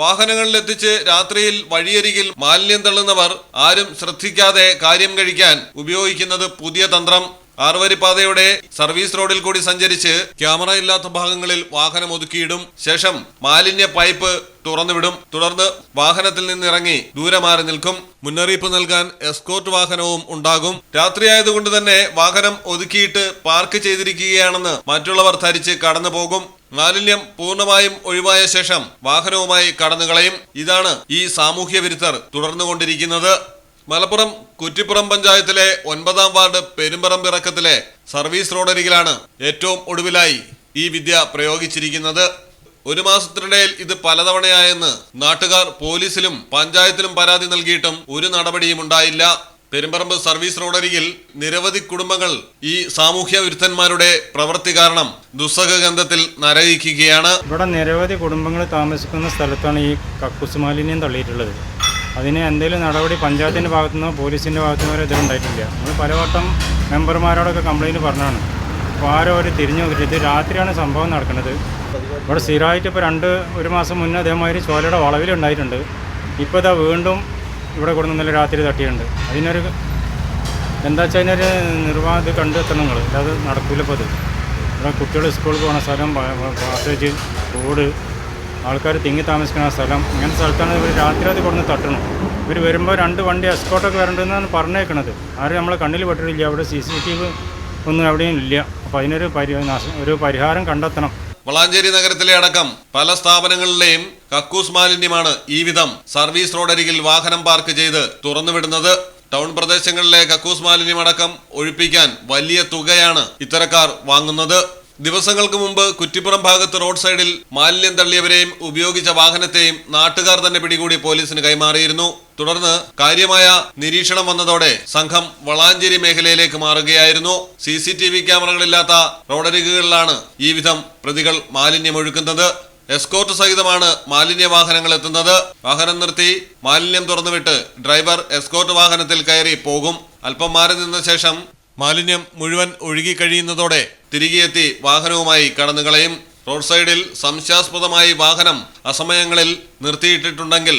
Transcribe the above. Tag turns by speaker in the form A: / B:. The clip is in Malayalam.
A: വാഹനങ്ങളിലെത്തിച്ച് രാത്രിയിൽ വഴിയരികിൽ മാലിന്യം തള്ളുന്നവർ ആരും ശ്രദ്ധിക്കാതെ കാര്യം കഴിക്കാൻ ഉപയോഗിക്കുന്നത് പുതിയ തന്ത്രം. ആറുവരിപ്പാതയുടെ സർവീസ് റോഡിൽ കൂടി സഞ്ചരിച്ച് ക്യാമറ ഇല്ലാത്ത ഭാഗങ്ങളിൽ വാഹനം ഒതുക്കിയിടും. ശേഷം മാലിന്യ പൈപ്പ് തുറന്നുവിടും. തുടർന്ന് വാഹനത്തിൽ നിന്നിറങ്ങി ദൂരെ മാറി നിൽക്കും. മുന്നറിയിപ്പ് നൽകാൻ എസ്കോർട്ട് വാഹനവും ഉണ്ടാകും. രാത്രിയായതുകൊണ്ട് തന്നെ വാഹനം ഒതുക്കിയിട്ട് പാർക്ക് ചെയ്തിരിക്കുകയാണെന്ന് മറ്റുള്ളവർ ധരിച്ച് കടന്നു പോകും മാലിന്യം പൂർണമായും ഒഴിവായ ശേഷം വാഹനവുമായി കടന്നുകളയും ഇതാണ് ഈ സാമൂഹ്യ വിരുദ്ധർ തുടർന്നുകൊണ്ടിരിക്കുന്നത്. മലപ്പുറം കുറ്റിപ്പുറം പഞ്ചായത്തിലെ ഒൻപതാം വാർഡ് പെരുമ്പറമ്പ് ഇറക്കത്തിലെ സർവീസ് റോഡരികിലാണ് ഏറ്റവും ഒടുവിലായി ഈ വിദ്യ പ്രയോഗിച്ചിരിക്കുന്നത്. ഒരു മാസത്തിനിടയിൽ ഇത് പലതവണയായെന്ന് നാട്ടുകാർ പോലീസിലും പഞ്ചായത്തിലും പരാതി നൽകിയിട്ടും ഒരു നടപടിയും ഉണ്ടായില്ല. പെരുമ്പറമ്പ് സർവീസ് റോഡരികിൽ നിരവധി കുടുംബങ്ങൾ ഈ സാമൂഹ്യ വിരുദ്ധന്മാരുടെ പ്രവൃത്തി കാരണം ദുസ്സഹഗന്ധത്തിൽ നരകിക്കുകയാണ്.
B: ഇവിടെ നിരവധി കുടുംബങ്ങൾ താമസിക്കുന്ന സ്ഥലത്താണ് ഈ കക്കൂസ് മാലിന്യം തള്ളിയിട്ടുള്ളത്. അതിന് എന്തെങ്കിലും നടപടി പഞ്ചായത്തിന്റെ ഭാഗത്തുനിന്നോ പോലീസിന്റെ ഭാഗത്തുനിന്നോ നിന്നോ ഇതുണ്ടായിട്ടില്ല നമ്മൾ പലവട്ടം മെമ്പർമാരോടൊക്കെ കംപ്ലൈന്റ് പറഞ്ഞാണ് അപ്പോൾ ആരോ അവർ തിരിഞ്ഞു നോക്കിയിട്ട് ഇത് രാത്രിയാണ് സംഭവം നടക്കുന്നത്. ഇവിടെ സ്ഥിരമായിട്ട് ഇപ്പോൾ രണ്ട് ഒരു മാസം മുന്നേ അതേമാതിരി ചോലയുടെ വളവിലുണ്ടായിട്ടുണ്ട് ഇപ്പോൾ ഇതാ വീണ്ടും ഇവിടെ കൊടുന്ന് ഇന്നലെ രാത്രി തട്ടിയിട്ടുണ്ട്. അതിനൊരു എന്താ വെച്ചാൽ അതിനൊരു നിർവാഹം കണ്ടെത്തണം നിങ്ങൾ അല്ലാതെ നടക്കില്ല ഇപ്പോൾ അത് ഇവിടെ കുട്ടികൾ സ്കൂളിൽ പോകുന്ന സ്ഥലം പാസേജ് റോഡ് ആൾക്കാർ തിങ്ങി താമസിക്കുന്ന സ്ഥലം ഇങ്ങനത്തെ സ്ഥലത്താണ് ഇവർ രാത്രി അത് കൊടുന്ന് തട്ടണം ഇവർ വരുമ്പോൾ രണ്ട് വണ്ടി എസ്കോട്ടൊക്കെ വരണ്ടെന്നാണ് പറഞ്ഞേക്കണത്. ആരും നമ്മളെ കണ്ണിൽ പെട്ടിട്ടില്ല. അവിടെ സി സി ടി വി ഒന്നും എവിടെയും ഇല്ല. അപ്പോൾ അതിനൊരു പരി ഒരു പരിഹാരം കണ്ടെത്തണം.
A: വളാഞ്ചേരി നഗരത്തിലെ അടക്കം പല സ്ഥാപനങ്ങളിലെയും കക്കൂസ് മാലിന്യമാണ് ഈ വിധം സർവീസ് റോഡരികിൽ വാഹനം പാർക്ക് ചെയ്ത് തുറന്നുവിടുന്നത്. ടൗൺ പ്രദേശങ്ങളിലെ കക്കൂസ് മാലിന്യം അടക്കം ഒഴിപ്പിക്കാൻ വലിയ തുകയാണ് ഇത്തരക്കാർ വാങ്ങുന്നത്. ദിവസങ്ങൾക്ക് മുമ്പ് കുറ്റിപ്പുറം ഭാഗത്ത് റോഡ് സൈഡിൽ മാലിന്യം തള്ളിയവരെയും ഉപയോഗിച്ച വാഹനത്തെയും നാട്ടുകാർ തന്നെ പിടികൂടി പോലീസിന് കൈമാറിയിരുന്നു. തുടർന്ന് കാര്യമായ നിരീക്ഷണം വന്നതോടെ സംഘം വളാഞ്ചേരി മേഖലയിലേക്ക് മാറുകയായിരുന്നു. സി സി ടി വി ക്യാമറകളില്ലാത്ത റോഡരികുകളിലാണ് ഈ വിധം പ്രതികൾ മാലിന്യമൊഴുക്കുന്നത്. എസ്കോർട്ട് സഹിതമാണ് മാലിന്യ വാഹനങ്ങൾ എത്തുന്നത്. വാഹനം നിർത്തി മാലിന്യം തുറന്നുവിട്ട് ഡ്രൈവർ എസ്കോർട്ട് വാഹനത്തിൽ കയറി പോകും. അല്പം മാറി നിന്ന ശേഷം മാലിന്യം മുഴുവൻ ഒഴുകി കഴിയുന്നതോടെ തിരികെ എത്തി വാഹനവുമായി കടന്നുകളയും റോഡ് സൈഡിൽ സംശയാസ്പദമായി വാഹനം അസമയങ്ങളിൽ നിർത്തിയിട്ടിട്ടുണ്ടെങ്കിൽ